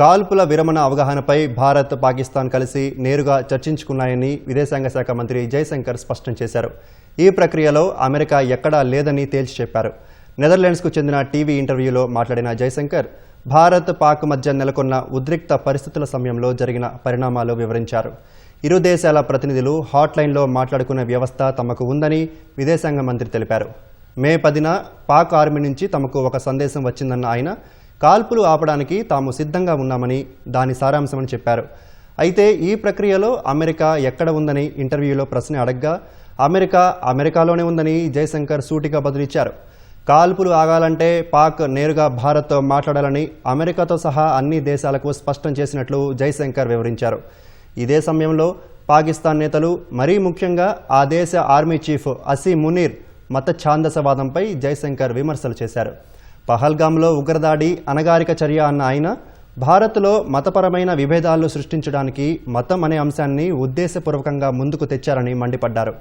కాల్పుల విరమణ అవగాహనపై భారత్ పాకిస్తాన్ కలిసి నేరుగా చర్చించుకున్నాయని విదేశాంగ శాఖ మంత్రి జైశంకర్ స్పష్టం చేశారు. ఈ ప్రక్రియలో అమెరికా ఎక్కడా లేదని తేల్చి చెప్పారు. నెదర్లాండ్స్కు చెందిన టీవీ ఇంటర్వ్యూలో మాట్లాడిన జైశంకర్ భారత్ పాక్ మధ్య నెలకొన్న ఉద్రిక్త పరిస్థితుల సమయంలో జరిగిన పరిణామాలు వివరించారు. ఇరు దేశాల ప్రతినిధులు హాట్లైన్లో మాట్లాడుకునే వ్యవస్థ తమకు ఉందని విదేశాంగ మంత్రి తెలిపారు. మే పదిన పాక్ ఆర్మీ నుంచి తమకు ఒక సందేశం వచ్చిందన్న ఆయన కాల్పులు ఆపడానికి తాము సిద్ధంగా ఉన్నామని దాని సారాంశమని చెప్పారు. అయితే ఈ ప్రక్రియలో అమెరికా ఎక్కడ ఉందని ఇంటర్వ్యూలో ప్రశ్న అడగ్గా అమెరికా అమెరికాలోనే ఉందని జయశంకర్ సూటిగా బదులిచ్చారు. కాల్పులు ఆగాలంటే పాక్ నేరుగా భారత్తో మాట్లాడాలని అమెరికాతో సహా అన్ని దేశాలకు స్పష్టం చేసినట్లు జైశంకర్ వివరించారు. ఇదే సమయంలో పాకిస్తాన్ నేతలు మరీ ముఖ్యంగా ఆ దేశ ఆర్మీ చీఫ్ అసీ మునీర్ మత ఛాందసవాదంపై జైశంకర్ విమర్శలు చేశారు. పహల్గాంలో ఉగ్రదాడి అనగారిక చర్య అన్న ఆయన భారత్లో మతపరమైన విభేదాలు సృష్టించడానికి మతం అనే అంశాన్ని ఉద్దేశపూర్వకంగా ముందుకు తెచ్చారని మండిపడ్డారు.